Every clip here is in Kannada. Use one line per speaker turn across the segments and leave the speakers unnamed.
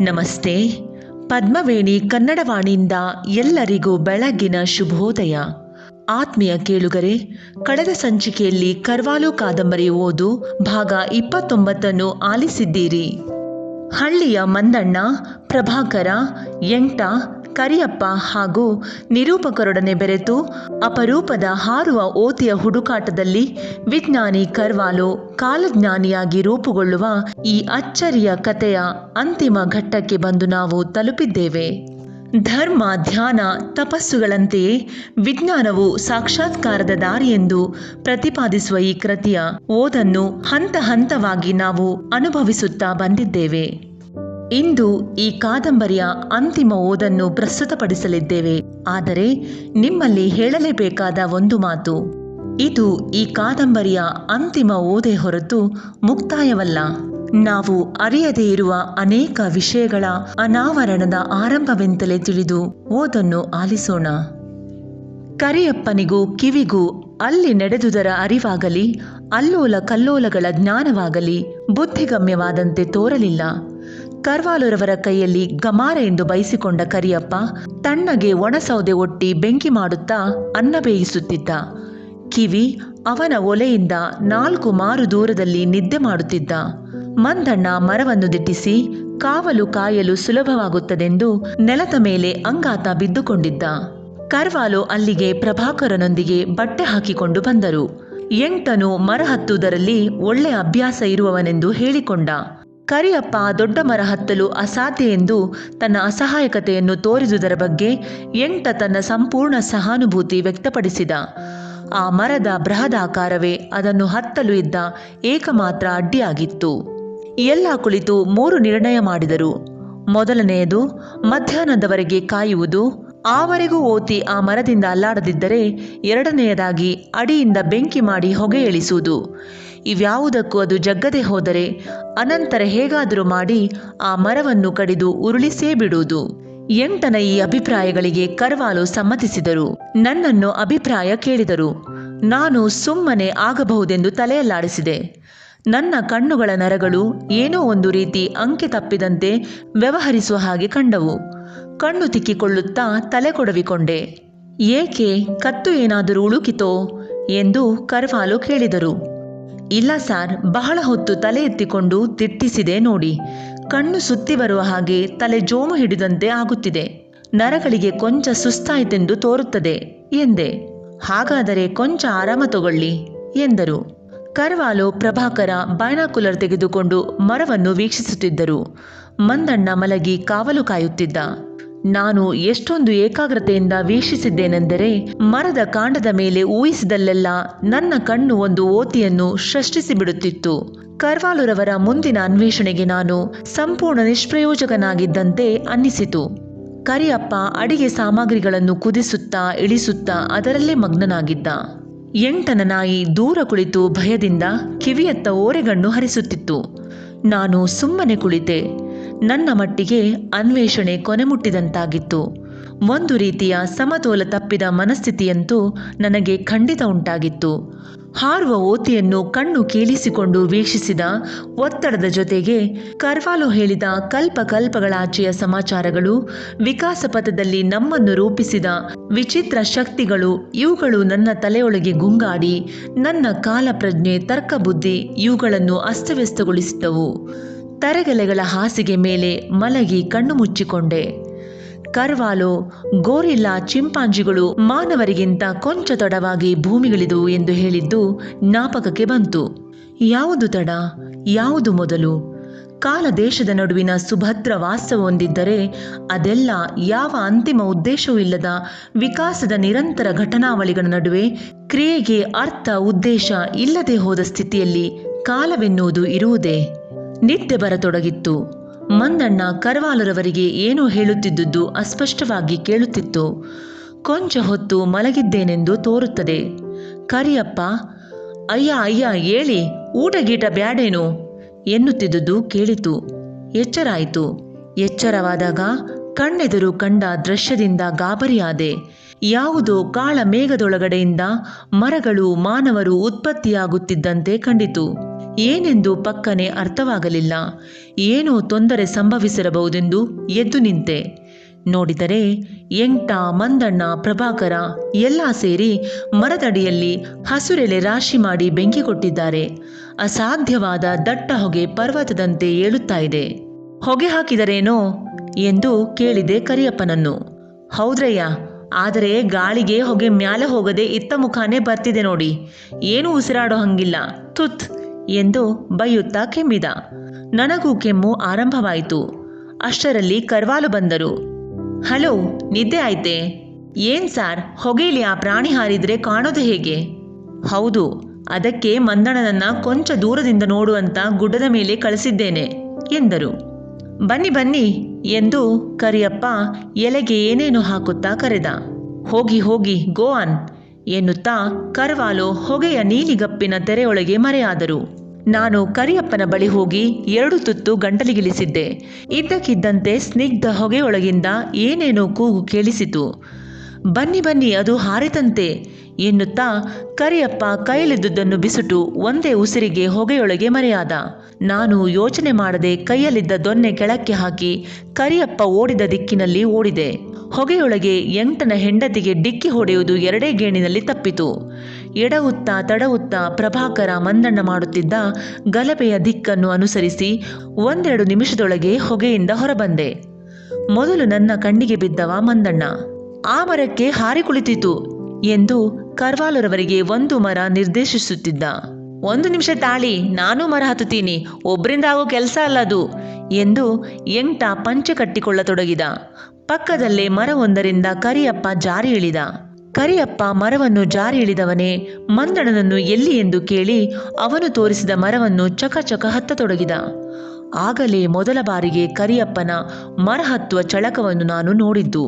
ನಮಸ್ತೆ. ಪದ್ಮವೇಣಿ ಕನ್ನಡವಾಣಿಯಿಂದ ಎಲ್ಲರಿಗೂ ಬೆಳಗಿನ ಶುಭೋದಯ. ಆತ್ಮೀಯ ಕೇಳುಗರೆ, ಕಳೆದ ಸಂಚಿಕೆಯಲ್ಲಿ ಕರ್ವಾಲು ಕಾದಂಬರಿ ಓದು ಭಾಗ ಇಪ್ಪತ್ತೊಂಬತ್ತನ್ನು ಆಲಿಸಿದ್ದೀರಿ. ಹಳ್ಳಿಯ ಮಂದಣ್ಣ ಪ್ರಭಾಕರ, ಎಂಟ ಕರಿಯಪ್ಪ ಹಾಗೂ ನಿರೂಪಕರೊಡನೆ ಬೆರೆತು ಅಪರೂಪದ ಹಾರುವ ಓತಿಯ ಹುಡುಕಾಟದಲ್ಲಿ ವಿಜ್ಞಾನಿ ಕರ್ವಾಲೋ ಕಾಲಜ್ಞಾನಿಯಾಗಿ ರೂಪುಗೊಳ್ಳುವ ಈ ಅಚ್ಚರಿಯ ಕಥೆಯ ಅಂತಿಮ ಘಟ್ಟಕ್ಕೆ ಬಂದು ನಾವು ತಲುಪಿದ್ದೇವೆ. ಧರ್ಮ, ಧ್ಯಾನ, ತಪಸ್ಸುಗಳಂತೆಯೇ ವಿಜ್ಞಾನವು ಸಾಕ್ಷಾತ್ಕಾರದ ದಾರಿಯೆಂದು ಪ್ರತಿಪಾದಿಸುವ ಈ ಕೃತಿಯ ಓದನ್ನು ಹಂತ ಹಂತವಾಗಿ ನಾವು ಅನುಭವಿಸುತ್ತಾ ಬಂದಿದ್ದೇವೆ. ಇಂದು ಈ ಕಾದಂಬರಿಯ ಅಂತಿಮ ಓದನ್ನು ಪ್ರಸ್ತುತಪಡಿಸಲಿದ್ದೇವೆ. ಆದರೆ ನಿಮ್ಮಲ್ಲಿ ಹೇಳಲೇಬೇಕಾದ ಒಂದು ಮಾತು. ಇದು ಈ ಕಾದಂಬರಿಯ ಅಂತಿಮ ಓದೆ ಹೊರತು ಮುಕ್ತಾಯವಲ್ಲ. ನಾವು ಅರಿಯದೇ ಇರುವ ಅನೇಕ ವಿಷಯಗಳ ಅನಾವರಣದ ಆರಂಭವೆಂತಲೇ ತಿಳಿದು ಓದನ್ನು ಆಲಿಸೋಣ. ಕರಿಯಪ್ಪನಿಗೂ ಕಿವಿಗೂ ಅಲ್ಲಿ ನಡೆದುದರ ಅರಿವಾಗಲಿ, ಅಲ್ಲೋಲ ಕಲ್ಲೋಲಗಳ ಜ್ಞಾನವಾಗಲಿ ಬುದ್ಧಿಗಮ್ಯವಾದಂತೆ ತೋರಲಿಲ್ಲ. ಕರ್ವಾಲುರವರ ಕೈಯಲ್ಲಿ ಗಮಾರ ಎಂದು ಬಯಸಿಕೊಂಡ ಕರಿಯಪ್ಪ ತಣ್ಣಗೆ ಒಣಸೌದೆ ಒಟ್ಟಿ ಬೆಂಕಿ ಮಾಡುತ್ತಾ ಅನ್ನ ಬೇಯಿಸುತ್ತಿದ್ದ. ಕಿವಿ ಅವನ ಒಲೆಯಿಂದ ನಾಲ್ಕು ಮಾರು ದೂರದಲ್ಲಿ ನಿದ್ದೆ ಮಾಡುತ್ತಿದ್ದ. ಮಂದಣ್ಣ ಮರವನ್ನು ದಿಟ್ಟಿಸಿ ಕಾವಲು ಕಾಯಲು ಸುಲಭವಾಗುತ್ತದೆಂದು ನೆಲದ ಮೇಲೆ ಅಂಗಾತ ಬಿದ್ದುಕೊಂಡಿದ್ದ. ಕರ್ವಾಲು ಅಲ್ಲಿಗೆ ಪ್ರಭಾಕರನೊಂದಿಗೆ ಬಟ್ಟೆ ಹಾಕಿಕೊಂಡು ಬಂದರು. ಎಂಟನು ಮರ ಹತ್ತುವುದರಲ್ಲಿ ಒಳ್ಳೆ ಅಭ್ಯಾಸ ಇರುವವನೆಂದು ಹೇಳಿಕೊಂಡ. ಕರಿಯಪ್ಪ ದೊಡ್ಡ ಮರ ಹತ್ತಲು ಅಸಾಧ್ಯ ಎಂದು ತನ್ನ ಅಸಹಾಯಕತೆಯನ್ನು ತೋರಿದುದರ ಬಗ್ಗೆ ಎಂಟ ತನ್ನ ಸಂಪೂರ್ಣ ಸಹಾನುಭೂತಿ ವ್ಯಕ್ತಪಡಿಸಿದ. ಆ ಮರದ ಬೃಹದಾಕಾರವೇ ಅದನ್ನು ಹತ್ತಲು ಇದ್ದ ಏಕಮಾತ್ರ ಅಡ್ಡಿಯಾಗಿತ್ತು. ಎಲ್ಲ ಕುಳಿತು ಮೂರು ನಿರ್ಣಯ ಮಾಡಿದರು. ಮೊದಲನೆಯದು, ಮಧ್ಯಾಹ್ನದವರೆಗೆ ಕಾಯುವುದು. ಆವರೆಗೂ ಓತಿ ಆ ಮರದಿಂದ ಅಲ್ಲಾಡದಿದ್ದರೆ ಎರಡನೆಯದಾಗಿ ಅಡಿಯಿಂದ ಬೆಂಕಿ ಮಾಡಿ ಹೊಗೆ ಇಳಿಸುವುದು ಇವ್ಯಾವುದಕ್ಕೂ ಅದು ಜಗ್ಗದೆ ಹೋದರೆ ಅನಂತರ ಹೇಗಾದರೂ ಮಾಡಿ ಆ ಮರವನ್ನು ಕಡಿದು ಉರುಳಿಸೇ ಬಿಡುವುದು. ಎಂಟನ ಈ ಅಭಿಪ್ರಾಯಗಳಿಗೆ ಕರ್ವಾಲು ಸಮ್ಮತಿಸಿದರು. ನನ್ನನ್ನು ಅಭಿಪ್ರಾಯ ಕೇಳಿದರು. ನಾನು ಸುಮ್ಮನೆ ಆಗಬಹುದೆಂದು ತಲೆಯಲ್ಲಾಡಿಸಿದೆ. ನನ್ನ ಕಣ್ಣುಗಳ ನರಗಳು ಏನೋ ಒಂದು ರೀತಿ ಅಂಕೆ ತಪ್ಪಿದಂತೆ ವ್ಯವಹರಿಸುವ ಹಾಗೆ ಕಂಡವು. ಕಣ್ಣು ತಿಕ್ಕಿಕೊಳ್ಳುತ್ತಾ ತಲೆ ಕೊಡವಿಕೊಂಡೆ. ಏಕೆ ಕತ್ತು ಏನಾದರೂ ಉಳುಕಿತೋ ಎಂದು ಕರ್ವಾಲು ಕೇಳಿದರು. ಇಲ್ಲ ಸಾರ್, ಬಹಳ ಹೊತ್ತು ತಲೆ ಎತ್ತಿಕೊಂಡು ತಿಟ್ಟಿಸಿದೆ ನೋಡಿ. ಕಣ್ಣು ಸುತ್ತಿ ಬರುವ ಹಾಗೆ ತಲೆ ಜೋಮು ಹಿಡಿದಂತೆ ಆಗುತ್ತಿದೆ. ನರಗಳಿಗೆ ಕೊಂಚ ಸುಸ್ತಾಯಿತೆಂದು ತೋರುತ್ತದೆ, ಎಂದೆ. ಹಾಗಾದರೆ ಕೊಂಚ ಆರಾಮ ತಗೊಳ್ಳಿ, ಎಂದರು. ಕರ್ವಾಲು ಪ್ರಭಾಕರ ಬೈನಾಕುಲರ್ ತೆಗೆದುಕೊಂಡು ಮರವನ್ನು ವೀಕ್ಷಿಸುತ್ತಿದ್ದರು. ಮಂದಣ್ಣ ಮಲಗಿ ಕಾವಲು ಕಾಯುತ್ತಿದ್ದ. ನಾನು ಎಷ್ಟೊಂದು ಏಕಾಗ್ರತೆಯಿಂದ ವೀಕ್ಷಿಸಿದ್ದೇನೆಂದರೆ ಮರದ ಕಾಂಡದ ಮೇಲೆ ಊಹಿಸಿದಲ್ಲೆಲ್ಲ ನನ್ನ ಕಣ್ಣು ಒಂದು ಓತಿಯನ್ನು ಸೃಷ್ಟಿಸಿಬಿಡುತ್ತಿತ್ತು. ಕರ್ವಾಲುರವರ ಮುಂದಿನ ಅನ್ವೇಷಣೆಗೆ ನಾನು ಸಂಪೂರ್ಣ ನಿಷ್ಪ್ರಯೋಜಕನಾಗಿದ್ದಂತೆ ಅನ್ನಿಸಿತು. ಕರಿಯಪ್ಪ ಅಡಿಗೆ ಸಾಮಗ್ರಿಗಳನ್ನು ಕುದಿಸುತ್ತಾ ಇಳಿಸುತ್ತಾ ಅದರಲ್ಲೇ ಮಗ್ನನಾಗಿದ್ದ. ಎಂಟನ ನಾಯಿ ದೂರ ಕುಳಿತು ಭಯದಿಂದ ಕಿವಿಯತ್ತ ಓರೆಗಣ್ಣು ಹರಿಸುತ್ತಿತ್ತು. ನಾನು ಸುಮ್ಮನೆ ಕುಳಿತೆ. ನನ್ನ ಮಟ್ಟಿಗೆ ಅನ್ವೇಷಣೆ ಕೊನೆಮುಟ್ಟಿದಂತಾಗಿತ್ತು ಒಂದು ರೀತಿಯ ಸಮತೋಲ ತಪ್ಪಿದ ಮನಸ್ಥಿತಿಯಂತೂ ನನಗೆ ಖಂಡಿತ ಉಂಟಾಗಿತ್ತು. ಹಾರುವ ಓತಿಯನ್ನು ಕಣ್ಣು ಕೇಳಿಸಿಕೊಂಡು ವೀಕ್ಷಿಸಿದ ಒತ್ತಡದ ಜೊತೆಗೆ ಕರ್ವಾಲು ಹೇಳಿದ ಕಲ್ಪ ಕಲ್ಪಗಳಾಚೆಯ ಸಮಾಚಾರಗಳು, ವಿಕಾಸ ಪಥದಲ್ಲಿ ನಮ್ಮನ್ನು ರೂಪಿಸಿದ ವಿಚಿತ್ರ ಶಕ್ತಿಗಳು, ಇವುಗಳು ನನ್ನ ತಲೆಯೊಳಗೆ ಗುಂಗಾಡಿ ನನ್ನ ಕಾಲಪ್ರಜ್ಞೆ ತರ್ಕಬುದ್ಧಿ ಇವುಗಳನ್ನು ಅಸ್ತವ್ಯಸ್ತಗೊಳಿಸಿದ್ದವು. ತರೆಗೆಲೆಗಳ ಹಾಸಿಗೆ ಮೇಲೆ ಮಲಗಿ ಕಣ್ಣು ಮುಚ್ಚಿಕೊಂಡೆ. ಕರ್ವಾಲೋ, ಗೋರಿಲ್ಲಾ ಚಿಂಪಾಂಜಿಗಳು ಮಾನವರಿಗಿಂತ ಕೊಂಚ ತಡವಾಗಿ ಭೂಮಿಗಳಿದುವು ಎಂದು ಹೇಳಿದ್ದು ಜ್ಞಾಪಕಕ್ಕೆ ಬಂತು. ಯಾವುದು ತಡ, ಯಾವುದು ಮೊದಲು? ಕಾಲ ದೇಶದ ನಡುವಿನ ಸುಭದ್ರ ವಾಸ್ತವ ಹೊಂದಿದ್ದರೆ ಅದೆಲ್ಲ ಯಾವ ಅಂತಿಮ ಉದ್ದೇಶವೂ ಇಲ್ಲದ ವಿಕಾಸದ ನಿರಂತರ ಘಟನಾವಳಿಗಳ ನಡುವೆ ಕ್ರಿಯೆಗೆ ಅರ್ಥ ಉದ್ದೇಶ ಇಲ್ಲದೆ ಹೋದ ಸ್ಥಿತಿಯಲ್ಲಿ ಕಾಲವೆನ್ನುವುದು ಇರುವುದೇ? ನಿದ್ದೆ ಬರತೊಡಗಿತ್ತು. ಮಂದಣ್ಣ ಕರ್ವಾಲರವರಿಗೆ ಏನೋ ಹೇಳುತ್ತಿದ್ದುದು ಅಸ್ಪಷ್ಟವಾಗಿ ಕೇಳುತ್ತಿತ್ತು. ಕೊಂಚ ಹೊತ್ತು ಮಲಗಿದ್ದೇನೆಂದು ತೋರುತ್ತದೆ. ಕರಿಯಪ್ಪ, ಅಯ್ಯ ಅಯ್ಯ, ಹೇಳಿ, ಊಟ ಗೀಟ ಬ್ಯಾಡೇನು? ಎನ್ನುತ್ತಿದ್ದುದು ಕೇಳಿತು. ಎಚ್ಚರಾಯಿತು. ಎಚ್ಚರವಾದಾಗ ಕಣ್ಣೆದುರು ಕಂಡ ದೃಶ್ಯದಿಂದ ಗಾಬರಿಯಾದೆ. ಯಾವುದೋ ಕಾಳ ಮೇಘದೊಳಗಡೆಯಿಂದ ಮರಗಳು ಮಾನವರು ಉತ್ಪತ್ತಿಯಾಗುತ್ತಿದ್ದಂತೆ ಕಂಡಿತು. ಏನೆಂದು ಪಕ್ಕನೆ ಅರ್ಥವಾಗಲಿಲ್ಲ. ಏನೋ ತೊಂದರೆ ಸಂಭವಿಸಿರಬಹುದೆಂದು ಎದ್ದು ನಿಂತೆ. ನೋಡಿದರೆ ಎಂಟ ಮಂದಣ್ಣ ಪ್ರಭಾಕರ ಎಲ್ಲ ಸೇರಿ ಮರದಡಿಯಲ್ಲಿ ಹಸುರೆಲೆ ರಾಶಿ ಮಾಡಿ ಬೆಂಕಿ ಕೊಟ್ಟಿದ್ದಾರೆ. ಅಸಾಧ್ಯವಾದ ದಟ್ಟ ಹೊಗೆ ಪರ್ವತದಂತೆ ಏಳುತ್ತಾ ಇದೆ. ಹೊಗೆ ಹಾಕಿದರೇನೋ ಎಂದು ಕೇಳಿದೆ ಕರಿಯಪ್ಪನನ್ನು. ಹೌದ್ರಯ್ಯ, ಆದರೆ ಗಾಳಿಗೆ ಹೊಗೆ ಮ್ಯಾಲೆ ಹೋಗದೆ ಇತ್ತ ಮುಖಾನೇ ಬರ್ತಿದೆ ನೋಡಿ. ಏನೂ ಉಸಿರಾಡೋ ಹಂಗಿಲ್ಲ. ತುತ್ ಎಂದು ಬೈಯುತ್ತಾ ಕೆಮ್ಮಿದ. ನನಗೂ ಕೆಮ್ಮು ಆರಂಭವಾಯಿತು. ಅಷ್ಟರಲ್ಲಿ ಕರ್ವಾಲು ಬಂದರು. ಹಲೋ, ನಿದ್ದೆ ಆಯ್ತೆ? ಏನ್ ಸಾರ್ ಹೊಗೆಲಿ ಆ ಪ್ರಾಣಿ ಹಾರಿದ್ರೆ ಕಾಣೋದು ಹೇಗೆ? ಹೌದು, ಅದಕ್ಕೆ ಮಂದಣನನ್ನ ಕೊಂಚ ದೂರದಿಂದ ನೋಡುವಂತ ಗುಡ್ಡದ ಮೇಲೆ ಕಳಿಸಿದ್ದೇನೆ, ಎಂದರು. ಬನ್ನಿ ಬನ್ನಿ, ಎಂದು ಕರಿಯಪ್ಪ ಎಲೆಗೆ ಏನೇನು ಹಾಕುತ್ತಾ ಕರೆದ. ಹೋಗಿ ಹೋಗಿ, ಗೋ ಆನ್. ಎನ್ನುತ್ತಾ ಕರ್ವಾಲು ಹೊಗೆಯ ನೀಲಿಗಪ್ಪಿನ ತೆರೆಯೊಳಗೆ ಮರೆಯಾದರು. ನಾನು ಕರಿಯಪ್ಪನ ಬಳಿ ಹೋಗಿ ಎರಡು ತುತ್ತು ಗಂಟಲಿಗಿಳಿಸಿದ್ದೆ. ಇದ್ದಕ್ಕಿದ್ದಂತೆ ಸ್ನಿಗ್ಧ ಹೊಗೆಯೊಳಗಿಂದ ಏನೇನೋ ಕೂಗು ಕೇಳಿಸಿತು. ಬನ್ನಿ ಬನ್ನಿ, ಅದು ಹಾರಿತಂತೆ ಎನ್ನುತ್ತಾ ಕರಿಯಪ್ಪ ಕೈಲಿದ್ದುದನ್ನು ಬಿಸುಟು ಒಂದೇ ಉಸಿರಿಗೆ ಹೊಗೆಯೊಳಗೆ ಮರೆಯಾದ. ನಾನು ಯೋಚನೆ ಮಾಡದೆ ಕೈಯಲ್ಲಿದ್ದ ದೊನ್ನೆ ಕೆಳಕ್ಕೆ ಹಾಕಿ ಕರಿಯಪ್ಪ ಓಡಿದ ದಿಕ್ಕಿನಲ್ಲಿ ಓಡಿದೆ. ಹೊಗೆಯೊಳಗೆ ಎಂಟನ ಹೆಂಡತಿಗೆ ಡಿಕ್ಕಿ ಹೊಡೆಯುವುದು ಎರಡೇ ಗೇಣಿನಲ್ಲಿ ತಪ್ಪಿತು. ಎಡವುತ್ತಾ ತಡವುತ್ತ ಪ್ರಭಾಕರ ಮಂದಣ್ಣ ಮಾಡುತ್ತಿದ್ದ ಗಲಭೆಯ ದಿಕ್ಕನ್ನು ಅನುಸರಿಸಿ ಒಂದೆರಡು ನಿಮಿಷದೊಳಗೆ ಹೊಗೆಯಿಂದ ಹೊರಬಂದೆ. ಮೊದಲು ನನ್ನ ಕಣ್ಣಿಗೆ ಬಿದ್ದವ ಮಂದಣ್ಣ. ಆ ಮರಕ್ಕೆ ಹಾರಿ ಕುಳಿತಿತು ಎಂದು ಕರ್ವಾಲರವರಿಗೆ ಒಂದು ಮರ ನಿರ್ದೇಶಿಸುತ್ತಿದ್ದ. ಒಂದು ನಿಮಿಷ ತಾಳಿ, ನಾನು ಮರ ಹತ್ತುತ್ತೀನಿ ಒಬ್ಬರಿಂದ ಆಗೋ ಕೆಲಸ ಅಲ್ಲ ಅದು ಎಂದು ಎಂಟ ಪಂಚೆ ಕಟ್ಟಿಕೊಳ್ಳತೊಡಗಿದ. ಪಕ್ಕದಲ್ಲೇ ಮರವೊಂದರಿಂದ ಕರಿಯಪ್ಪ ಜಾರಿ ಇಳಿದ. ಕರಿಯಪ್ಪ ಮರವನ್ನು ಜಾರಿ ಇಳಿದವನೇ ಮಂದಣನನ್ನು ಎಲ್ಲಿ ಎಂದು ಕೇಳಿ ಅವನು ತೋರಿಸಿದ ಮರವನ್ನು ಚಕಚಕ ಹತ್ತತೊಡಗಿದ. ಆಗಲೇ ಮೊದಲ ಬಾರಿಗೆ ಕರಿಯಪ್ಪನ ಮರ ಹತ್ತುವ ಚಳಕವನ್ನು ನಾನು ನೋಡಿದ್ದು.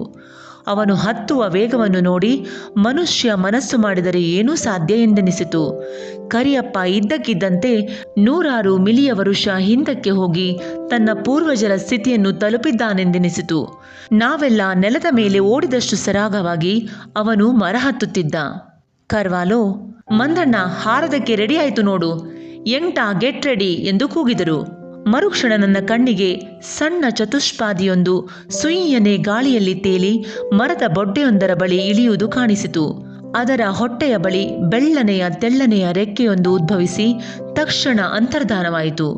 ಅವನು ಹತ್ತುವ ವೇಗವನ್ನು ನೋಡಿ ಮನುಷ್ಯ ಮನಸ್ಸು ಮಾಡಿದರೆ ಏನೂ ಸಾಧ್ಯ ಎಂದೆನಿಸಿತು. ಕರಿಯಪ್ಪ ಇದ್ದಕ್ಕಿದ್ದಂತೆ ನೂರಾರು ಮಿಲಿಯ ವರುಷ ಹಿಂದಕ್ಕೆ ಹೋಗಿ ತನ್ನ ಪೂರ್ವಜರ ಸ್ಥಿತಿಯನ್ನು ತಲುಪಿದ್ದಾನೆಂದೆನಿಸಿತು. ನಾವೆಲ್ಲ ನೆಲದ ಮೇಲೆ ಓಡಿದಷ್ಟು ಸರಾಗವಾಗಿ ಅವನು ಮರ ಹತ್ತುತ್ತಿದ್ದ ಕರ್ವಾಲೋ, ಮಂದಣ್ಣ, ಹಾರದಕ್ಕೆ ರೆಡಿಯಾಯಿತು ನೋಡು. ಎಂಟ ಗೆಟ್ ರೆಡಿ ಎಂದು ಕೂಗಿದರು. ಮರುಕ್ಷಣ ನನ್ನ ಕಣ್ಣಿಗೆ ಸಣ್ಣ ಚತುಷ್ಪಾದಿಯೊಂದು ಸುಯ್ಯನೆ ಗಾಳಿಯಲ್ಲಿ ತೇಲಿ ಮರದ ಬೊಡ್ಡೆಯೊಂದರ ಬಳಿ ಇಳಿಯುವುದು ಕಾಣಿಸಿತು. ಅದರ ಹೊಟ್ಟೆಯ ಬಳಿ ಬೆಳ್ಳನೆಯ ತೆಳ್ಳನೆಯ ರೆಕ್ಕೆಯೊಂದು ಉದ್ಭವಿಸಿ ತಕ್ಷಣ ಅಂತರ್ಧಾನವಾಯಿತು.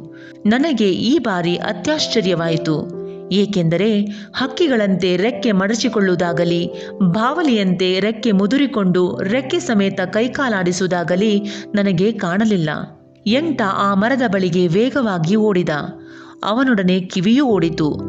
ನನಗೆ ಈ ಬಾರಿ ಅತ್ಯಾಶ್ಚರ್ಯವಾಯಿತು. ಏಕೆಂದರೆ ಹಕ್ಕಿಗಳಂತೆ ರೆಕ್ಕೆ ಮಡಚಿಕೊಳ್ಳುವುದಾಗಲಿ ಬಾವಲಿಯಂತೆ ರೆಕ್ಕೆ ಮುದುರಿಕೊಂಡು ರೆಕ್ಕೆ ಸಮೇತ ಕೈಕಾಲಾಡಿಸುವುದಾಗಲಿ ನನಗೆ ಕಾಣಲಿಲ್ಲ. ಎಂಟ ಆ ಮರದ ಬಳಿಗೆ ವೇಗವಾಗಿ ಓಡಿದ. ಅವನೊಡನೆ ಕಿವಿಯೂ ಓಡಿತು.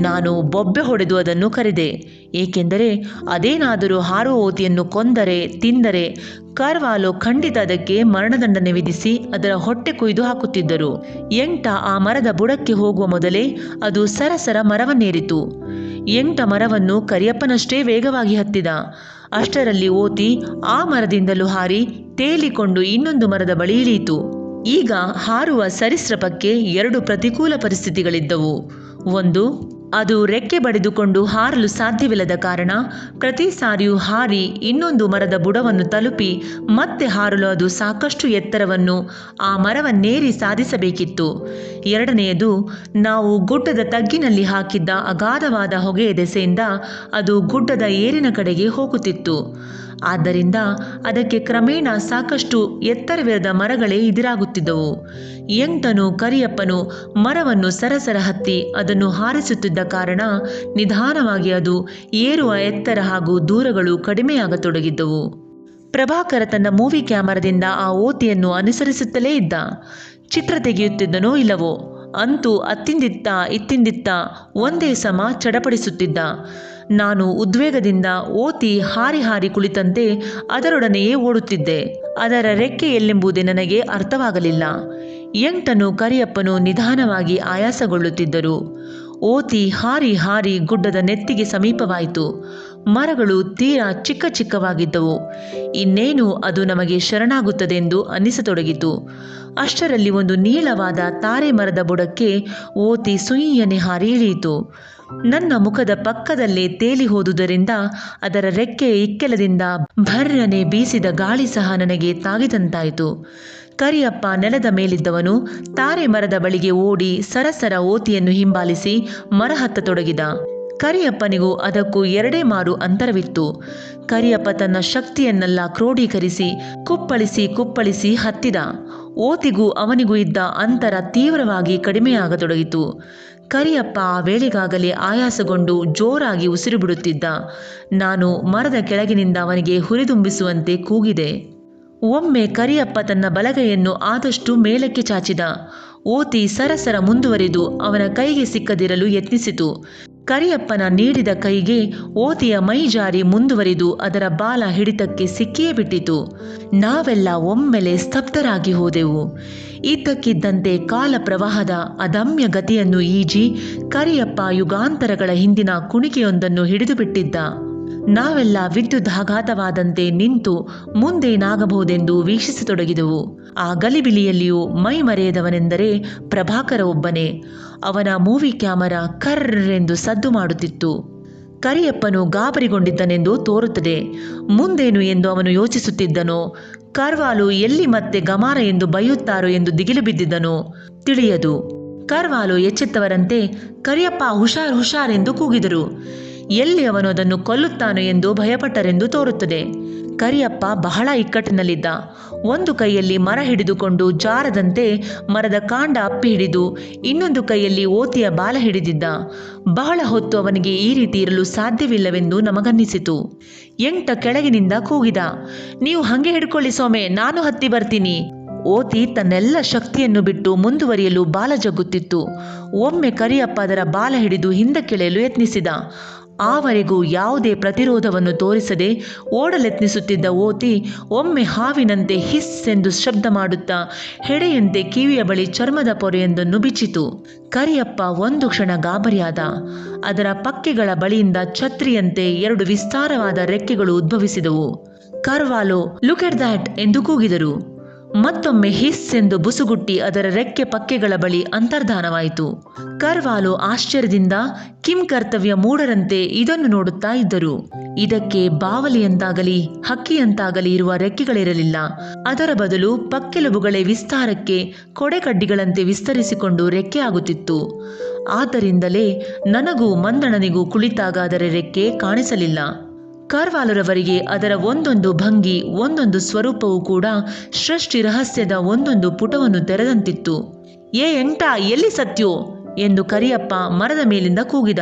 ನಾನು ಬೊಬ್ಬೆ ಹೊಡೆದು ಅದನ್ನು ಕರೆದೆ. ಏಕೆಂದರೆ ಅದೇನಾದರೂ ಹಾರು ಓತಿಯನ್ನು ಕೊಂದರೆ, ತಿಂದರೆ, ಕರ್ವಾಲು ಖಂಡಿತ ಅದಕ್ಕೆ ಮರಣದಂಡನೆ ವಿಧಿಸಿ ಅದರ ಹೊಟ್ಟೆ ಕುಯ್ದು ಹಾಕುತ್ತಿದ್ದರು. ಎಂಟ ಆ ಮರದ ಬುಡಕ್ಕೆ ಹೋಗುವ ಮೊದಲೇ ಅದು ಸರಸರ ಮರವನ್ನೇರಿತು. ಎಂಟ ಮರವನ್ನು ಕರಿಯಪ್ಪನಷ್ಟೇ ವೇಗವಾಗಿ ಹತ್ತಿದ. ಅಷ್ಟರಲ್ಲಿ ಓತಿ ಆ ಮರದಿಂದಲೂ ಹಾರಿ ತೇಲಿಕೊಂಡು ಇನ್ನೊಂದು ಮರದ ಬಳಿ ಇಳಿಯಿತು. ಈಗ ಹಾರುವ ಸರಿಸ್ರಪಕ್ಕೆ ಎರಡು ಪ್ರತಿಕೂಲ ಪರಿಸ್ಥಿತಿಗಳಿದ್ದವು. ಒಂದು, ಅದು ರೆಕ್ಕೆ ಬಡಿದುಕೊಂಡು ಹಾರಲು ಸಾಧ್ಯವಿಲ್ಲದ ಕಾರಣ ಪ್ರತಿ ಸಾರಿಯೂ ಹಾರಿ ಇನ್ನೊಂದು ಮರದ ಬುಡವನ್ನು ತಲುಪಿ ಮತ್ತೆ ಹಾರಲು ಅದು ಸಾಕಷ್ಟು ಎತ್ತರವನ್ನು ಆ ಮರವನ್ನೇರಿ ಸಾಧಿಸಬೇಕಿತ್ತು. ಎರಡನೆಯದು, ನಾವು ಗುಡ್ಡದ ತಗ್ಗಿನಲ್ಲಿ ಹಾಕಿದ್ದ ಅಗಾಧವಾದ ಹೊಗೆಯ ದೆಸೆಯಿಂದ ಅದು ಗುಡ್ಡದ ಏರಿನ ಕಡೆಗೆ ಹೋಗುತ್ತಿತ್ತು. ಆದ್ದರಿಂದ ಅದಕ್ಕೆ ಕ್ರಮೇಣ ಸಾಕಷ್ಟು ಎತ್ತರವಿರದ ಮರಗಳೇ ಎದುರಾಗುತ್ತಿದ್ದವು. ಎಂಟನು ಕರಿಯಪ್ಪನು ಮರವನ್ನು ಸರಸರ ಹತ್ತಿ ಅದನ್ನು ಹಾರಿಸುತ್ತಿದ್ದ ಕಾರಣ ನಿಧಾನವಾಗಿ ಅದು ಏರುವ ಎತ್ತರ ಹಾಗೂ ದೂರಗಳು ಕಡಿಮೆಯಾಗತೊಡಗಿದ್ದವು. ಪ್ರಭಾಕರ ತನ್ನ ಮೂವಿ ಕ್ಯಾಮರಾದಿಂದ ಆ ಓತಿಯನ್ನು ಅನುಸರಿಸುತ್ತಲೇ ಇದ್ದ. ಚಿತ್ರ ತೆಗೆಯುತ್ತಿದ್ದನೋ ಇಲ್ಲವೋ? ಅಂತೂ ಅತ್ತಿಂದಿತ್ತ ಇತ್ತಿಂದಿತ್ತ ಒಂದೇ ಸಮ ಚಡಪಡಿಸುತ್ತಿದ್ದ. ನಾನು ಉದ್ವೇಗದಿಂದ ಓತಿ ಹಾರಿ ಹಾರಿ ಕುಳಿತಂತೆ ಅದರೊಡನೆಯೇ ಓಡುತ್ತಿದ್ದೆ. ಅದರ ರೆಕ್ಕೆ ಎಲ್ಲೆಂಬುದೇ ನನಗೆ ಅರ್ಥವಾಗಲಿಲ್ಲ. ಎಂಟನು ಕರಿಯಪ್ಪನು ನಿಧಾನವಾಗಿ ಆಯಾಸಗೊಳ್ಳುತ್ತಿದ್ದರು. ಓತಿ ಹಾರಿ ಹಾರಿ ಗುಡ್ಡದ ನೆತ್ತಿಗೆ ಸಮೀಪವಾಯಿತು. ಮರಗಳು ತೀರಾ ಚಿಕ್ಕ ಚಿಕ್ಕವಾಗಿದ್ದವು. ಇನ್ನೇನು ಅದು ನಮಗೆ ಶರಣಾಗುತ್ತದೆಂದು ಅನ್ನಿಸತೊಡಗಿತು ಅಷ್ಟರಲ್ಲಿ ಒಂದು ನೀಳವಾದ ತಾರೆ ಮರದ ಬುಡಕ್ಕೆ ಓತಿ ಸುಯ್ಯನೆ ಹಾರಿ ಇಳಿಯಿತು. ನನ್ನ ಮುಖದ ಪಕ್ಕದಲ್ಲೇ ತೇಲಿ ಹೋದುದರಿಂದ ಅದರ ರೆಕ್ಕೆ ಇಕ್ಕೆಲದಿಂದ ಭರ್ರನೆ ಬೀಸಿದ ಗಾಳಿ ಸಹ ನನಗೆ ತಾಗಿದಂತಾಯಿತು. ಕರಿಯಪ್ಪ ನೆಲದ ಮೇಲಿದ್ದವನು ತಾರೆ ಮರದ ಬಳಿಗೆ ಓಡಿ ಸರಸರ ಓತಿಯನ್ನು ಹಿಂಬಾಲಿಸಿ ಮರ ಹತ್ತತೊಡಗಿದ ಕರಿಯಪ್ಪನಿಗೂ ಅದಕ್ಕೂ ಎರಡೇ ಮಾರು ಅಂತರವಿತ್ತು. ಕರಿಯಪ್ಪ ತನ್ನ ಶಕ್ತಿಯನ್ನೆಲ್ಲ ಕ್ರೋಢೀಕರಿಸಿ ಕುಪ್ಪಳಿಸಿ ಕುಪ್ಪಳಿಸಿ ಹತ್ತಿದ. ಓತಿಗೂ ಅವನಿಗೂ ಇದ್ದ ಅಂತರ ತೀವ್ರವಾಗಿ ಕಡಿಮೆಯಾಗತೊಡಗಿತು. ಕರಿಯಪ್ಪ ಆ ವೇಳೆಗಾಗಲೇ ಆಯಾಸಗೊಂಡು ಜೋರಾಗಿ ಉಸಿರು ಬಿಡುತ್ತಿದ್ದ ನಾನು ಮರದ ಕೆಳಗಿನಿಂದ ಅವನಿಗೆ ಹುರಿದುಂಬಿಸುವಂತೆ ಕೂಗಿದೆ. ಒಮ್ಮೆ ಕರಿಯಪ್ಪ ತನ್ನ ಬಲಗೈಯನ್ನು ಆದಷ್ಟು ಮೇಲಕ್ಕೆ ಚಾಚಿದ. ಓತಿ ಸರಸರ ಮುಂದುವರಿದು ಅವನ ಕೈಗೆ ಸಿಕ್ಕದಿರಲು ಯತ್ನಿಸಿತು. ಕರಿಯಪ್ಪನ ನೀಡಿದ ಕೈಗೆ ಓತಿಯ ಮೈ ಜಾರಿ ಮುಂದುವರಿದು ಅದರ ಬಾಲ ಹಿಡಿತಕ್ಕೆ ಸಿಕ್ಕಿಯೇ ಬಿಟ್ಟಿತು. ನಾವೆಲ್ಲ ಒಮ್ಮೆಲೆ ಸ್ತಬ್ಧರಾಗಿ ಹೋದೆವು. ಇದ್ದಕ್ಕಿದ್ದಂತೆ ಕಾಲ ಪ್ರವಾಹದ ಅದಮ್ಯ ಗತಿಯನ್ನು ಈಜಿ ಕರಿಯಪ್ಪ ಯುಗಾಂತರಗಳ ಹಿಂದಿನ ಕುಣಿಕೆಯೊಂದನ್ನು ಹಿಡಿದುಬಿಟ್ಟಿದ್ದ. ನಾವೆಲ್ಲ ವಿದ್ಯುದಾಘಾತವಾದಂತೆ ನಿಂತು ಮುಂದೇನಾಗಬಹುದೆಂದು ವೀಕ್ಷಿಸತೊಡಗಿದೆವು. ಆ ಗಲಿಬಿಲಿಯಲ್ಲಿಯೂ ಮೈ ಮರೆಯದವನೆಂದರೆ ಪ್ರಭಾಕರ ಒಬ್ಬನೇ. ಅವನ ಮೂವಿ ಕ್ಯಾಮರಾ ಕರ್ರೆಂದು ಸದ್ದು ಮಾಡುತ್ತಿತ್ತು. ಕರಿಯಪ್ಪನು ಗಾಬರಿಗೊಂಡಿದ್ದನೆಂದು ತೋರುತ್ತದೆ. ಮುಂದೇನು ಎಂದು ಅವನು ಯೋಚಿಸುತ್ತಿದ್ದನೋ. ಕರ್ವಾಲು ಎಲ್ಲಿ ಮತ್ತೆ ಗಮಾರ ಎಂದು ಬೈಯುತ್ತಾರೋ ಎಂದು ದಿಗಿಲು ಬಿದ್ದಿದ್ದನು. ತಿಳಿಯದು. ಕರ್ವಾಲು ಎಚ್ಚೆತ್ತವರಂತೆ ಕರಿಯಪ್ಪ ಹುಷಾರ್ ಹುಷಾರ್ ಎಂದು ಕೂಗಿದರು. ಎಲ್ಲಿ ಅವನು ಅದನ್ನು ಕೊಲ್ಲುತ್ತಾನೋ ಎಂದು ಭಯಪಟ್ಟರೆಂದು ತೋರುತ್ತದೆ. ಕರಿಯಪ್ಪ ಬಹಳ ಇಕ್ಕಟ್ಟಿನಲ್ಲಿದ್ದ. ಒಂದು ಕೈಯಲ್ಲಿ ಮರ ಹಿಡಿದುಕೊಂಡು ಜಾರದಂತೆ ಮರದ ಕಾಂಡ ಅಪ್ಪಿ ಹಿಡಿದು ಇನ್ನೊಂದು ಕೈಯಲ್ಲಿ ಓತಿಯ ಬಾಲ ಹಿಡಿದಿದ್ದ. ಬಹಳ ಹೊತ್ತು ಅವನಿಗೆ ಈ ರೀತಿ ಇರಲು ಸಾಧ್ಯವಿಲ್ಲವೆಂದು ನಮಗನ್ನಿಸಿತು. ಎಂಟ ಕೆಳಗಿನಿಂದ ಕೂಗಿದ. ನೀವು ಹಂಗೆ ಹಿಡ್ಕೊಳ್ಳಿ ಸೋಮೆ ನಾನು ಹತ್ತಿ ಬರ್ತೀನಿ. ಓತಿ ತನ್ನೆಲ್ಲ ಶಕ್ತಿಯನ್ನು ಬಿಟ್ಟು ಮುಂದುವರಿಯಲು ಬಾಲ ಜಗ್ಗುತ್ತಿತ್ತು. ಒಮ್ಮೆ ಕರಿಯಪ್ಪ ಅದರ ಬಾಲ ಹಿಡಿದು ಹಿಂದಕ್ಕೆಳೆಯಲು ಯತ್ನಿಸಿದ. ಆವರೆಗೂ ಯಾವುದೇ ಪ್ರತಿರೋಧವನ್ನು ತೋರಿಸದೆ ಓಡಲೆತ್ನಿಸುತ್ತಿದ್ದ ಓತಿ ಒಮ್ಮೆ ಹಾವಿನಂತೆ ಹಿಸ್ ಎಂದು ಶಬ್ದ ಮಾಡುತ್ತಾ ಹೆಡೆಯಂತೆ ಕಿವಿಯ ಬಳಿ ಚರ್ಮದ ಪೊರೆಯೊಂದನ್ನು ಬಿಚ್ಚಿತು ಕರಿಯಪ್ಪ ಒಂದು ಕ್ಷಣ ಗಾಬರಿಯಾದ. ಅದರ ಪಕ್ಕೆಗಳ ಬಳಿಯಿಂದ ಛತ್ರಿಯಂತೆ ಎರಡು ವಿಸ್ತಾರವಾದ ರೆಕ್ಕೆಗಳು ಉದ್ಭವಿಸಿದವು. ಕರ್ವಾಲೋ ಲುಕ್ ಎಟ್ ದ್ಯಾಟ್ ಎಂದು ಕೂಗಿದರು. ಮತ್ತೊಮ್ಮೆ ಹಿಸ್ ಎಂದು ಬುಸುಗುಟ್ಟಿ ಅದರ ರೆಕ್ಕೆ ಪಕ್ಕೆಗಳ ಬಳಿ ಅಂತರ್ಧಾನವಾಯಿತು. ಕರ್ವಾಲು ಆಶ್ಚರ್ಯದಿಂದ ಕಿಂ ಕರ್ತವ್ಯ ಮೂಡರಂತೆ ಇದನ್ನು ನೋಡುತ್ತಾ ಇದ್ದರು. ಇದಕ್ಕೆ ಬಾವಲಿಯಂತಾಗಲಿ ಹಕ್ಕಿಯಂತಾಗಲಿ ಇರುವ ರೆಕ್ಕೆಗಳಿರಲಿಲ್ಲ. ಅದರ ಬದಲು ಪಕ್ಕೆಲುಬುಗಳೇ ವಿಸ್ತಾರಕ್ಕೆ ಕೊಡೆಕಡ್ಡಿಗಳಂತೆ ವಿಸ್ತರಿಸಿಕೊಂಡು ರೆಕ್ಕೆ ಆಗುತ್ತಿತ್ತು. ಆದ್ದರಿಂದಲೇ ನನಗೂ ಮಂದಣನಿಗೂ ಕುಳಿತಾಗ ಅದರ ರೆಕ್ಕೆ ಕಾಣಿಸಲಿಲ್ಲ. ಕಾರ್ವಾಲರವರಿಗೆ ಅದರ ಒಂದೊಂದು ಭಂಗಿ, ಒಂದೊಂದು ಸ್ವರೂಪವೂ ಕೂಡ ಸೃಷ್ಟಿ ರಹಸ್ಯದ ಒಂದೊಂದು ಪುಟವನ್ನು ತೆರೆದಂತಿತ್ತು. ಏ ಎಂಟ, ಎಲ್ಲಿ ಸತ್ಯೋ? ಎಂದು ಕರಿಯಪ್ಪ ಮರದ ಮೇಲಿಂದ ಕೂಗಿದ.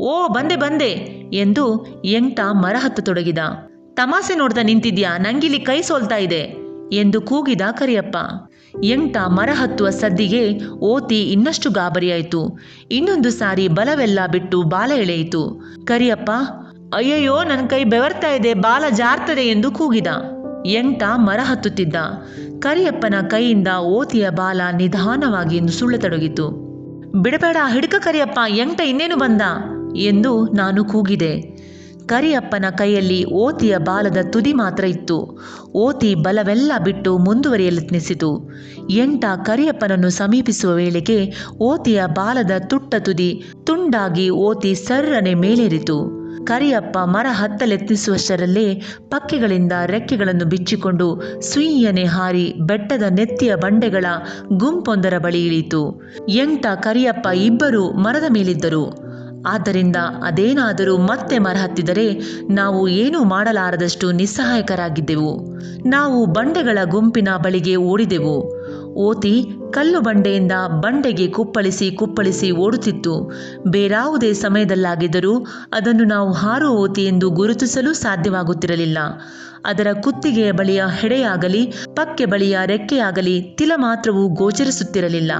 ಓ, ಬಂದೆ ಬಂದೆ ಎಂದು ಎಂಟ ಮರ ಹತ್ತತೊಡಗಿದ ತಮಾಸೆ ನೋಡ್ತಾ ನಿಂತಿದ್ಯಾ? ನಂಗಿಲ್ಲಿ ಕೈ ಸೋಲ್ತಾ ಇದೆ ಎಂದು ಕೂಗಿದ ಕರಿಯಪ್ಪ. ಎಂಟ ಮರ ಹತ್ತುವ ಸದ್ದಿಗೆ ಓತಿ ಇನ್ನಷ್ಟು ಗಾಬರಿಯಾಯಿತು. ಇನ್ನೊಂದು ಸಾರಿ ಬಲವೆಲ್ಲ ಬಿಟ್ಟು ಬಾಲ ಎಳೆಯಿತು. ಕರಿಯಪ್ಪ ಅಯ್ಯಯ್ಯೋ ನನ್ನ ಕೈ ಬೆವರ್ತಾ ಇದೆ, ಬಾಲ ಜಾರ್ತದೆ ಎಂದು ಕೂಗಿದ. ಎಂಟ ಮರ ಹತ್ತುತ್ತಿದ್ದ. ಕರಿಯಪ್ಪನ ಕೈಯಿಂದ ಓತಿಯ ಬಾಲ ನಿಧಾನವಾಗಿ ನುಸುಳತೊಡಗಿತು ಬಿಡಬೇಡ, ಹಿಡಕ ಕರಿಯಪ್ಪ, ಎಂಟ ಇನ್ನೇನು ಬಂದ? ಎಂದು ನಾನು ಕೂಗಿದೆ. ಕರಿಯಪ್ಪನ ಕೈಯಲ್ಲಿ ಓತಿಯ ಬಾಲದ ತುದಿ ಮಾತ್ರ ಇತ್ತು. ಓತಿ ಬಲವೆಲ್ಲ ಬಿಟ್ಟು ಮುಂದುವರಿಯಲೆತ್ನಿಸಿತು. ಎಂಟ ಕರಿಯಪ್ಪನನ್ನು ಸಮೀಪಿಸುವ ವೇಳೆಗೆ ಓತಿಯ ಬಾಲದ ತುಟ್ಟ ತುದಿ ತುಂಡಾಗಿ ಓತಿ ಸರ್ರನೆ ಮೇಲೇರಿತು. ಕರಿಯಪ್ಪ ಮರ ಹತ್ತಲೆತ್ತಿಸುವಷ್ಟರಲ್ಲೇ ಪಕ್ಕೆಗಳಿಂದ ರೆಕ್ಕೆಗಳನ್ನು ಬಿಚ್ಚಿಕೊಂಡು ಸುಯ್ಯನೆ ಹಾರಿ ಬೆಟ್ಟದ ನೆತ್ತಿಯ ಬಂಡೆಗಳ ಗುಂಪೊಂದರ ಬಳಿ ಇಳಿತು ಎಂಟ ಕರಿಯಪ್ಪ ಇಬ್ಬರು ಮರದ ಮೇಲಿದ್ದರು. ಆದ್ದರಿಂದ ಅದೇನಾದರೂ ಮತ್ತೆ ಮರ ಹತ್ತಿದರೆ ನಾವು ಏನೂ ಮಾಡಲಾರದಷ್ಟು ನಿಸ್ಸಹಾಯಕರಾಗಿದ್ದೆವು. ನಾವು ಬಂಡೆಗಳ ಗುಂಪಿನ ಬಳಿಗೆ ಓಡಿದೆವು. ಓತಿ ಕಲ್ಲು ಬಂಡೆಯಿಂದ ಬಂಡೆಗೆ ಕುಪ್ಪಳಿಸಿ ಕುಪ್ಪಳಿಸಿ ಓಡುತ್ತಿತ್ತು. ಬೇರಾವುದೇ ಸಮಯದಲ್ಲಾಗಿದ್ದರೂ ಅದನ್ನು ನಾವು ಹಾರು ಓತಿ ಎಂದು ಗುರುತಿಸಲು ಸಾಧ್ಯವಾಗುತ್ತಿರಲಿಲ್ಲ. ಅದರ ಕುತ್ತಿಗೆಯ ಬಳಿಯ ಹೆಡೆಯಾಗಲಿ, ಪಕ್ಕೆ ಬಳಿಯ ರೆಕ್ಕೆಯಾಗಲಿ ತಿಲ ಮಾತ್ರವೂ ಗೋಚರಿಸುತ್ತಿರಲಿಲ್ಲ.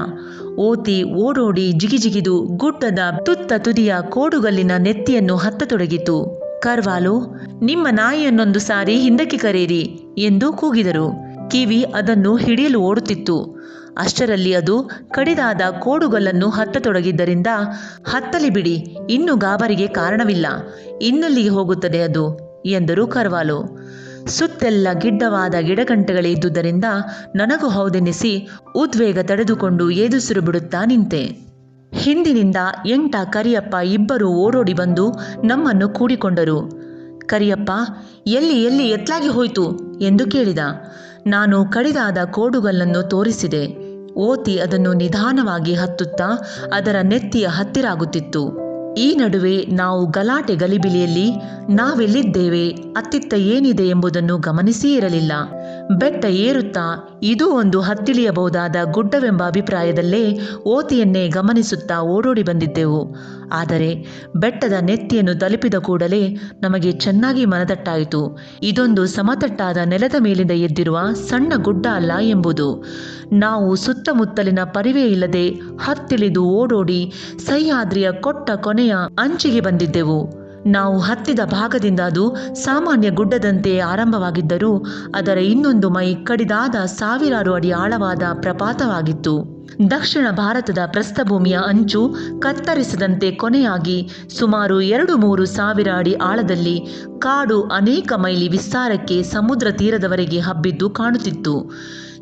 ಓತಿ ಓಡೋಡಿ ಜಿಗಿಜಿಗಿದು ಗುಡ್ಡದ ತುತ್ತ ತುದಿಯ ಕೋಡುಗಲ್ಲಿನ ನೆತ್ತಿಯನ್ನು ಹತ್ತತೊಡಗಿತು. ಕರ್ವಾಲು, ನಿಮ್ಮ ನಾಯಿಯನ್ನೊಂದು ಸಾರಿ ಹಿಂದಕ್ಕೆ ಕರೆಯಿರಿ ಎಂದು ಕೂಗಿದರು. ಕಿವಿ ಅದನ್ನು ಹಿಡಿಯಲು ಓಡುತ್ತಿತ್ತು. ಅಷ್ಟರಲ್ಲಿ ಅದು ಕಡಿದಾದ ಕೋಡುಗಲ್ಲನ್ನು ಹತ್ತತೊಡಗಿದ್ದರಿಂದ, ಹತ್ತಲಿ ಬಿಡಿ, ಇನ್ನು ಗಾಬರಿಗೆ ಕಾರಣವಿಲ್ಲ, ಇನ್ನಲ್ಲಿಗೆ ಹೋಗುತ್ತದೆ ಅದು, ಎಂದರು ಕರ್ವಾಲು. ಸುತ್ತೆಲ್ಲ ಗಿಡ್ಡವಾದ ಗಿಡಗಂಟೆಗಳೇ ಇದ್ದುದರಿಂದ ನನಗೂ ಹೌದೆನಿಸಿ ಉದ್ವೇಗ ತಡೆದುಕೊಂಡು ಏದುಸಿರು ಬಿಡುತ್ತಾ ನಿಂತೆ. ಹಿಂದಿನಿಂದ ಎಂಟ ಕರಿಯಪ್ಪ ಇಬ್ಬರು ಓಡೋಡಿ ಬಂದು ನಮ್ಮನ್ನು ಕೂಡಿಕೊಂಡರು. ಕರಿಯಪ್ಪ, ಎಲ್ಲಿ ಎಲ್ಲಿ ಎತ್ತಲಾಗಿ ಹೋಯಿತು? ಎಂದು ಕೇಳಿದ. ನಾನು ಕಡಿದಾದ ಕೋಡುಗಲ್ಲನ್ನು ತೋರಿಸಿದೆ. ಓತಿ ಅದನ್ನು ನಿಧಾನವಾಗಿ ಹತ್ತುತ್ತಾ ಅದರ ನೆತ್ತಿಯ ಹತ್ತಿರಾಗುತ್ತಿತ್ತು. ಈ ನಡುವೆ ನಾವು ಗಲಾಟೆ ಗಲಿಬಿಲಿಯಲ್ಲಿ ನಾವೆಲ್ಲಿದ್ದೇವೆ, ಅತ್ತಿತ್ತ ಏನಿದೆ ಎಂಬುದನ್ನು ಗಮನಿಸಿಯೇ ಇರಲಿಲ್ಲ. ಬೆಟ್ಟ ಏರುತ್ತಾ ಇದು ಒಂದು ಹತ್ತಿಳಿಯಬಹುದಾದ ಗುಡ್ಡವೆಂಬ ಅಭಿಪ್ರಾಯದಲ್ಲೇ ಓತಿಯನ್ನೇ ಗಮನಿಸುತ್ತಾ ಓಡೋಡಿ ಬಂದಿದ್ದೆವು. ಆದರೆ ಬೆಟ್ಟದ ನೆತ್ತಿಯನ್ನು ತಲುಪಿದ ಕೂಡಲೇ ನಮಗೆ ಚೆನ್ನಾಗಿ ಮನದಟ್ಟಾಯಿತು. ಇದೊಂದು ಸಮತಟ್ಟಾದ ನೆಲದ ಮೇಲಿಂದ ಎದ್ದಿರುವ ಸಣ್ಣ ಗುಡ್ಡ ಅಲ್ಲ ಎಂಬುದು. ನಾವು ಸುತ್ತಮುತ್ತಲಿನ ಪರಿವೇ ಇಲ್ಲದೆ ಹತ್ತಿಳಿದು ಓಡೋಡಿ ಸಹ್ಯಾದ್ರಿಯ ಕೊಟ್ಟ ಕೊನೆಯ ಅಂಚಿಗೆ ಬಂದಿದ್ದೆವು. ನಾವು ಹತ್ತಿದ ಭಾಗದಿಂದ ಅದು ಸಾಮಾನ್ಯ ಗುಡ್ಡದಂತೆ ಆರಂಭವಾಗಿದ್ದರೂ ಅದರ ಇನ್ನೊಂದು ಮೈ ಕಡಿದಾದ ಸಾವಿರಾರು ಅಡಿ ಆಳವಾದ ಪ್ರಪಾತವಾಗಿತ್ತು. ದಕ್ಷಿಣ ಭಾರತದ ಪ್ರಸ್ಥಭೂಮಿಯ ಅಂಚು ಕತ್ತರಿಸದಂತೆ ಕೊನೆಯಾಗಿ ಸುಮಾರು ಎರಡು ಮೂರು ಸಾವಿರ ಅಡಿ ಆಳದಲ್ಲಿ ಕಾಡು ಅನೇಕ ಮೈಲಿ ವಿಸ್ತಾರಕ್ಕೆ ಸಮುದ್ರ ತೀರದವರೆಗೆ ಹಬ್ಬಿದ್ದು ಕಾಣುತ್ತಿತ್ತು.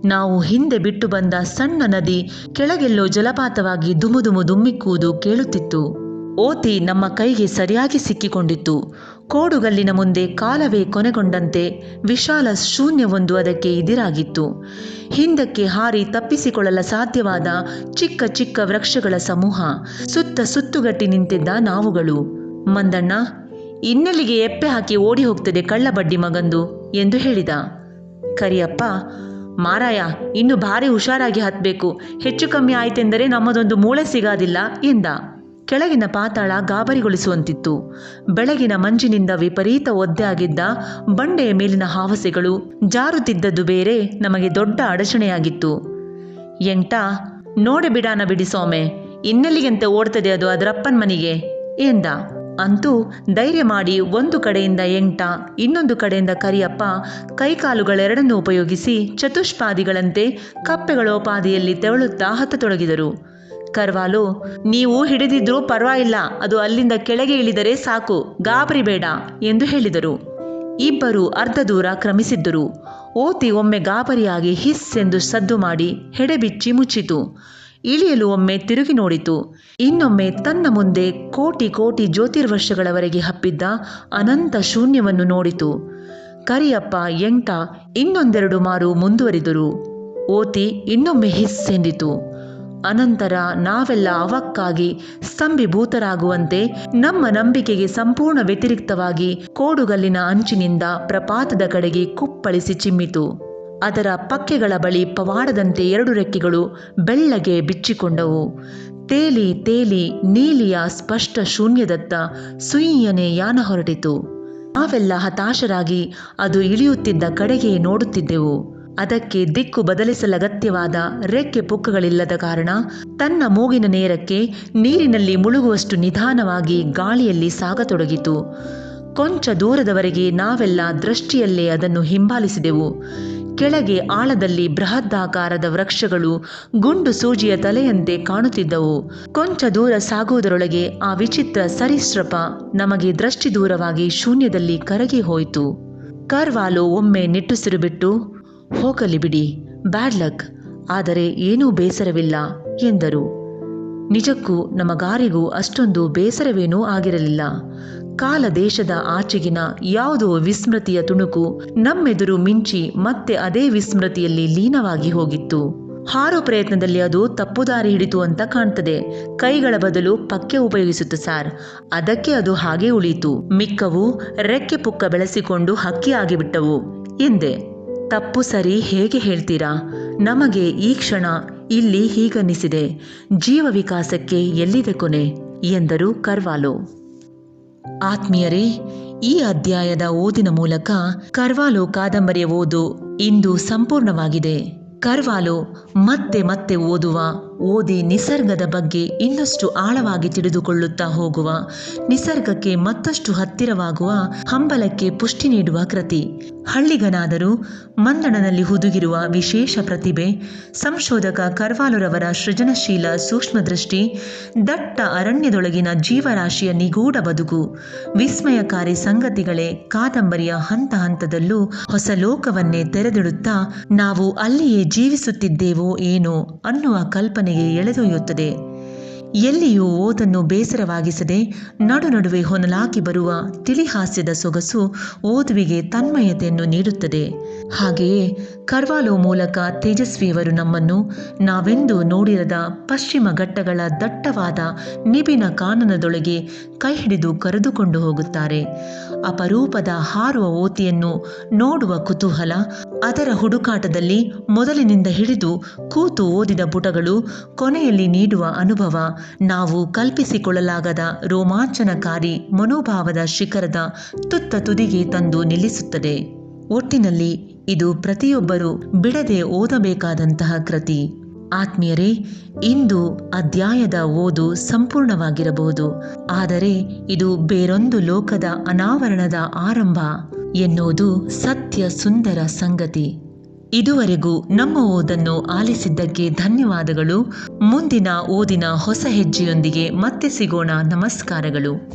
ನಾವು ಹಿಂದೆ ಬಿಟ್ಟು ಬಂದ ಸಣ್ಣ ನದಿ ಕೆಳಗೆಲ್ಲೋ ಜಲಪಾತವಾಗಿ ದುಮುದುಮು ದುಮ್ಮಿಕ್ಕುವುದು ಕೇಳುತ್ತಿತ್ತು. ಓತಿ ನಮ್ಮ ಕೈಗೆ ಸರಿಯಾಗಿ ಸಿಕ್ಕಿಕೊಂಡಿತ್ತು. ಕೋಡುಗಲ್ಲಿನ ಮುಂದೆ ಕಾಲವೇ ಕೊನೆಗೊಂಡಂತೆ ವಿಶಾಲ ಶೂನ್ಯವೊಂದು ಅದಕ್ಕೆ ಎದಿರಾಗಿತ್ತು. ಹಿಂದಕ್ಕೆ ಹಾರಿ ತಪ್ಪಿಸಿಕೊಳ್ಳಲು ಸಾಧ್ಯವಾದ ಚಿಕ್ಕ ಚಿಕ್ಕ ವೃಕ್ಷಗಳ ಸಮೂಹ, ಸುತ್ತ ಸುತ್ತುಗಟ್ಟಿ ನಿಂತಿದ್ದ ನಾವುಗಳು. ಮಂದಣ್ಣ, ಇನ್ನೆಲ್ಲಿಗೆ ಎಪ್ಪೆ ಹಾಕಿ ಓಡಿ ಹೋಗ್ತದೆ ಕಳ್ಳಬಡ್ಡಿ ಮಗಂದು ಎಂದು ಹೇಳಿದ. ಕರಿಯಪ್ಪ, ಮಾರಾಯ, ಇನ್ನು ಭಾರಿ ಹುಷಾರಾಗಿ ಹತ್ತಬೇಕು ಹೆಚ್ಚು ಕಮ್ಮಿ ಆಯ್ತೆಂದರೆ ನಮ್ಮದೊಂದು ಮೂಳೆ ಸಿಗಾದಿಲ್ಲ ಎಂದ. ಕೆಳಗಿನ ಪಾತಾಳ ಗಾಬರಿಗೊಳಿಸುವಂತಿತ್ತು. ಬೆಳಗಿನ ಮಂಜಿನಿಂದ ವಿಪರೀತ ಒದ್ದೆಯಾಗಿದ್ದ ಬಂಡೆಯ ಮೇಲಿನ ಹಾವಸೆಗಳು ಜಾರುತ್ತಿದ್ದದ್ದು ಬೇರೆ, ನಮಗೆ ದೊಡ್ಡ ಅಡಚಣೆಯಾಗಿತ್ತು. ಎಂಟ, ನೋಡೆ ಬಿಡಾನ ಬಿಡಿ ಸೋಮೆ ಇನ್ನೆಲ್ಲಿಗೆಂತೆ ಓಡ್ತದೆ ಅದು ಅದರಪ್ಪನ ಮನೆಗೆ? ಎಂದ. ಅಂತೂ ಧೈರ್ಯ ಮಾಡಿ ಒಂದು ಕಡೆಯಿಂದ ಎಂಟ, ಇನ್ನೊಂದು ಕಡೆಯಿಂದ ಕರಿಯಪ್ಪ ಕೈಕಾಲುಗಳೆರಡನ್ನೂ ಉಪಯೋಗಿಸಿ ಚತುಷ್ಪಾದಿಗಳಂತೆ ಕಪ್ಪೆಗಳೋಪಾದಿಯಲ್ಲಿ ತೆವಳುತ್ತಾ ಹತ್ತತೊಡಗಿದರು. ಕರ್ವಾಲು, ನೀವು ಹಿಡಿದಿದ್ರೂ ಪರವಾಗಿಲ್ಲ, ಅದು ಅಲ್ಲಿಂದ ಕೆಳಗೆ ಇಳಿದರೆ ಸಾಕು, ಗಾಬರಿ ಬೇಡ, ಎಂದು ಹೇಳಿದರು. ಇಬ್ಬರು ಅರ್ಧ ದೂರ ಕ್ರಮಿಸಿದ್ದರು. ಓತಿ ಒಮ್ಮೆ ಗಾಬರಿಯಾಗಿ ಹಿಸ್ ಎಂದು ಸದ್ದು ಮಾಡಿ ಹೆಡೆಬಿಚ್ಚಿ ಮುಚ್ಚಿತು. ಇಳಿಯಲು ಒಮ್ಮೆ ತಿರುಗಿ ನೋಡಿತು. ಇನ್ನೊಮ್ಮೆ ತನ್ನ ಮುಂದೆ ಕೋಟಿ ಕೋಟಿ ಜ್ಯೋತಿರ್ವರ್ಷಗಳವರೆಗೆ ಹಬ್ಬಿದ್ದ ಅನಂತ ಶೂನ್ಯವನ್ನು ನೋಡಿತು. ಕರಿಯಪ್ಪ ಎಂಟ ಇನ್ನೊಂದೆರಡು ಮಾರು ಮುಂದುವರಿದರು. ಓತಿ ಇನ್ನೊಮ್ಮೆ ಹಿಸ್ ಎಂದಿತು. ಅನಂತರ ನಾವೆಲ್ಲ ಅವಕ್ಕಾಗಿ ಸ್ತಂಭಿಭೂತರಾಗುವಂತೆ ನಮ್ಮ ನಂಬಿಕೆಗೆ ಸಂಪೂರ್ಣ ವ್ಯತಿರಿಕ್ತವಾಗಿ ಕೋಡುಗಲ್ಲಿನ ಅಂಚಿನಿಂದ ಪ್ರಪಾತದ ಕಡೆಗೆ ಕುಪ್ಪಳಿಸಿ ಚಿಮ್ಮಿತು. ಅದರ ಪಕ್ಕೆಗಳ ಬಳಿ ಪವಾಡದಂತೆ ಎರಡು ರೆಕ್ಕೆಗಳು ಬೆಳ್ಳಗೆ ಬಿಚ್ಚಿಕೊಂಡವು. ತೇಲಿ ತೇಲಿ ನೀಲಿಯ ಸ್ಪಷ್ಟ ಶೂನ್ಯದತ್ತ ಸುಯ್ಯನೆ ಯಾನ ಹೊರಟಿತು. ನಾವೆಲ್ಲ ಹತಾಶರಾಗಿ ಅದು ಇಳಿಯುತ್ತಿದ್ದ ಕಡೆಗೆ ನೋಡುತ್ತಿದ್ದೆವು. ಅದಕ್ಕೆ ದಿಕ್ಕು ಬದಲಿಸಲಗತ್ಯವಾದ ರೆಕ್ಕೆ ಪುಕ್ಕಗಳಿಲ್ಲದ ಕಾರಣ ತನ್ನ ಮೂಗಿನ ನೇರಕ್ಕೆ ನೀರಿನಲ್ಲಿ ಮುಳುಗುವಷ್ಟು ನಿಧಾನವಾಗಿ ಗಾಳಿಯಲ್ಲಿ ಸಾಗತೊಡಗಿತು. ಕೊಂಚ ದೂರದವರೆಗೆ ನಾವೆಲ್ಲ ದೃಷ್ಟಿಯಲ್ಲೇ ಅದನ್ನು ಹಿಂಬಾಲಿಸಿದೆವು. ಕೆಳಗೆ ಆಳದಲ್ಲಿ ಬೃಹದ್ದಾಕಾರದ ವೃಕ್ಷಗಳು ಗುಂಡು ಸೂಜಿಯ ತಲೆಯಂತೆ ಕಾಣುತ್ತಿದ್ದವು. ಕೊಂಚ ದೂರ ಸಾಗುವುದರೊಳಗೆ ಆ ವಿಚಿತ್ರ ಸರಿಸೃಪ ನಮಗೆ ದೃಷ್ಟಿ ದೂರವಾಗಿ ಶೂನ್ಯದಲ್ಲಿ ಕರಗಿ ಹೋಯಿತು. ಕರ್ವಾಲು ಒಮ್ಮೆ ನಿಟ್ಟುಸಿರು ಬಿಟ್ಟು ಹೋಗಲಿ ಬಿಡಿ. Bad luck. ಆದರೆ ಏನೂ ಬೇಸರವಿಲ್ಲ ಎಂದರು. ನಿಜಕ್ಕೂ ನಮಗಾರಿಗೂ ಅಷ್ಟೊಂದು ಬೇಸರವೇನೂ ಆಗಿರಲಿಲ್ಲ. ಕಾಲ ದೇಶದ ಆಚೆಗಿನ ಯಾವುದೋ ವಿಸ್ಮೃತಿಯ ತುಣುಕು ನಮ್ಮೆದುರು ಮಿಂಚಿ ಮತ್ತೆ ಅದೇ ವಿಸ್ಮೃತಿಯಲ್ಲಿ ಲೀನವಾಗಿ ಹೋಗಿತ್ತು. ಹಾರೋ ಪ್ರಯತ್ನದಲ್ಲಿ ಅದು ತಪ್ಪುದಾರಿ ಹಿಡಿತು ಅಂತ ಕಾಣ್ತದೆ. ಕೈಗಳ ಬದಲು ಪಕ್ಕೆ ಉಪಯೋಗಿಸುತ್ತೆ ಸಾರ್. ಅದಕ್ಕೆ ಅದು ಹಾಗೆ ಉಳಿಯಿತು ಮಿಕ್ಕವು ರೆಕ್ಕೆ ಪುಕ್ಕ ಬೆಳೆಸಿಕೊಂಡು ಹಕ್ಕಿ ಆಗಿಬಿಟ್ಟವು ಎಂದೆ. ತಪ್ಪು ಸರಿ ಹೇಗೆ ಹೇಳ್ತೀರಾ? ನಮಗೆ ಈ ಕ್ಷಣ ಇಲ್ಲಿ ಹೀಗನ್ನಿಸಿದೆ, ಜೀವ ವಿಕಾಸಕ್ಕೆ ಎಲ್ಲಿದೆ ಕೊನೆ? ಎಂದರು ಕರ್ವಾಲೋ. ಆತ್ಮೀಯರೇ, ಈ ಅಧ್ಯಾಯದ ಓದಿನ ಮೂಲಕ ಕರ್ವಾಲೋ ಕಾದಂಬರಿಯ ಓದು ಇಂದು ಸಂಪೂರ್ಣವಾಗಿದೆ. ಕರ್ವಾಲೋ ಮತ್ತೆ ಮತ್ತೆ ಓದುವ ಓದಿ ನಿಸರ್ಗದ ಬಗ್ಗೆ ಇನ್ನಷ್ಟು ಆಳವಾಗಿ ತಿಳಿದುಕೊಳ್ಳುತ್ತಾ ಹೋಗುವ, ನಿಸರ್ಗಕ್ಕೆ ಮತ್ತಷ್ಟು ಹತ್ತಿರವಾಗುವ, ಹಂಬಲಕ್ಕೆ ಪುಷ್ಟಿ ನೀಡುವ ಕೃತಿ. ಹಳ್ಳಿಗನಾದರೂ ಮಂದಣನಲ್ಲಿ ಹುದುಗಿರುವ ವಿಶೇಷ ಪ್ರತಿಭೆ, ಸಂಶೋಧಕ ಕರ್ವಾಲುರವರ ಸೃಜನಶೀಲ ಸೂಕ್ಷ್ಮದೃಷ್ಟಿ, ದಟ್ಟ ಅರಣ್ಯದೊಳಗಿನ ಜೀವರಾಶಿಯ ನಿಗೂಢ ಬದುಕು, ವಿಸ್ಮಯಕಾರಿ ಸಂಗತಿಗಳೇ ಕಾದಂಬರಿಯ ಹಂತ ಹಂತದಲ್ಲೂ ಹೊಸ ಲೋಕವನ್ನೇ ತೆರೆದಿಡುತ್ತಾ ನಾವು ಅಲ್ಲಿಯೇ ಜೀವಿಸುತ್ತಿದ್ದೇವೋ ಏನೋ ಅನ್ನುವ ಕಲ್ಪನೆಗೆ ಎಳೆದೊಯ್ಯುತ್ತದೆ ಎಲ್ಲಿಯೂ ಓದನ್ನು ಬೇಸರವಾಗಿಸದೆ ನಡು ನಡುವೆ ಹೊನಲಾಕಿ ಬರುವ ತಿಳಿಹಾಸ್ಯದ ಸೊಗಸು ಓದುವಿಗೆ ತನ್ಮಯತೆಯನ್ನು ನೀಡುತ್ತದೆ. ಹಾಗೆಯೇ ಕರ್ವಾಲೋ ಮೂಲಕ ತೇಜಸ್ವಿಯವರು ನಮ್ಮನ್ನು ನಾವೆಂದು ನೋಡಿರದ ಪಶ್ಚಿಮ ಘಟ್ಟಗಳ ದಟ್ಟವಾದ ನಿಬಿನ ಕಾನನದೊಳಗೆ ಕೈ ಹಿಡಿದು ಕರೆದುಕೊಂಡು ಹೋಗುತ್ತಾರೆ. ಅಪರೂಪದ ಹಾರುವ ಓತಿಯನ್ನು ನೋಡುವ ಕುತೂಹಲ, ಅದರ ಹುಡುಕಾಟದಲ್ಲಿ ಮೊದಲಿನಿಂದ ಹಿಡಿದು ಕೂತು ಓದಿದ ಪುಟಗಳು ಕೊನೆಯಲ್ಲಿ ನೀಡುವ ಅನುಭವ, ನಾವು ಕಲ್ಪಿಸಿಕೊಳ್ಳಲಾಗದ ರೋಮಾಂಚನಕಾರಿ ಮನೋಭಾವದ ಶಿಖರದ ತುತ್ತ ತುದಿಗೆ ತಂದು ನಿಲ್ಲಿಸುತ್ತದೆ. ಒಟ್ಟಿನಲ್ಲಿ ಇದು ಪ್ರತಿಯೊಬ್ಬರೂ ಬಿಡದೆ ಓದಬೇಕಾದಂತಹ ಕೃತಿ. ಆತ್ಮೀಯರೇ, ಇಂದು ಅಧ್ಯಾಯದ ಓದು ಸಂಪೂರ್ಣವಾಗಿರಬಹುದು. ಆದರೆ ಇದು ಬೇರೊಂದು ಲೋಕದ ಅನಾವರಣದ ಆರಂಭ ಎನ್ನುವುದು ಸತ್ಯ ಸುಂದರ ಸಂಗತಿ. ಇದುವರೆಗೂ ನಮ್ಮ ಓದನ್ನು ಆಲಿಸಿದ್ದಕ್ಕೆ ಧನ್ಯವಾದಗಳು. ಮುಂದಿನ ಓದಿನ ಹೊಸ ಹೆಜ್ಜೆಯೊಂದಿಗೆ ಮತ್ತೆ ಸಿಗೋಣ. ನಮಸ್ಕಾರಗಳು.